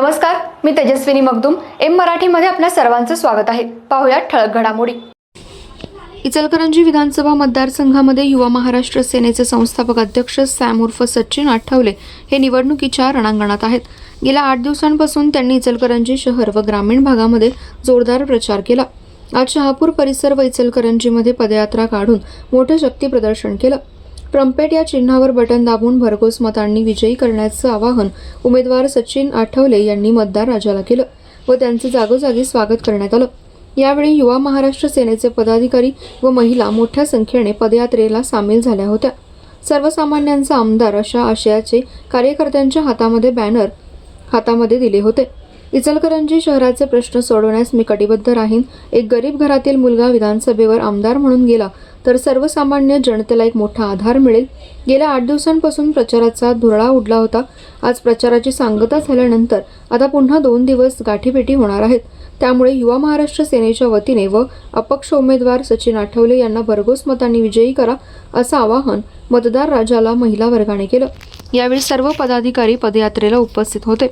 नमस्कार मी तेजस्विनी मगदुम. एम मराठीमध्ये आपल्या सर्वांचं स्वागत आहे. पाहुयात ठळक घडामोडी. इचलकरंजी विधानसभा मतदारसंघामध्ये युवा महाराष्ट्र सेनेचे संस्थापक अध्यक्ष सॅम उर्फ सचिन आठवले हे निवडणुकीच्या रणांगणात आहेत. गेल्या आठ दिवसांपासून त्यांनी इचलकरंजी शहर व ग्रामीण भागामध्ये जोरदार प्रचार केला. आज शहापूर परिसर व इचलकरंजीमध्ये पदयात्रा काढून मोठं शक्ती प्रदर्शन केलं. ट्रम्पेट या चिन्हावर बटन दाबून भरघोस मतांनी विजयी करण्याचं आवाहन उमेदवार सचिन आठवले यांनी मतदार राजाला केलं व त्यांचे जागोजागी स्वागत करण्यात आलं. यावेळी युवा महाराष्ट्र सेनेचे पदाधिकारी व महिला मोठ्या संख्येने पदयात्रेला सामील झाल्या होत्या. सर्वसामान्यांचा आमदार अशा आशयाचे कार्यकर्त्यांच्या हातामध्ये बॅनर हातामध्ये दिले होते. इचलकरंजी शहराचे प्रश्न सोडवण्यास मी कटिबद्ध राहीन. एक गरीब घरातील मुलगा विधानसभेवर आमदार म्हणून गेला तर सर्वसामान्य जनतेला एक मोठा आधार मिळेल. गेल्या आठ दिवसांपासून प्रचाराचा धुरळा उडला होता. आज प्रचाराची सांगता झाल्यानंतर आता पुन्हा दोन दिवस गाठीभेटी होणार आहेत. त्यामुळे युवा महाराष्ट्र सेनेच्या वतीने व अपक्ष उमेदवार सचिन आठवले यांना भरघोस मतांनी विजयी करा असं आवाहन मतदार राजाला महिला वर्गाने केलं. यावेळी सर्व पदाधिकारी पदयात्रेला उपस्थित होते.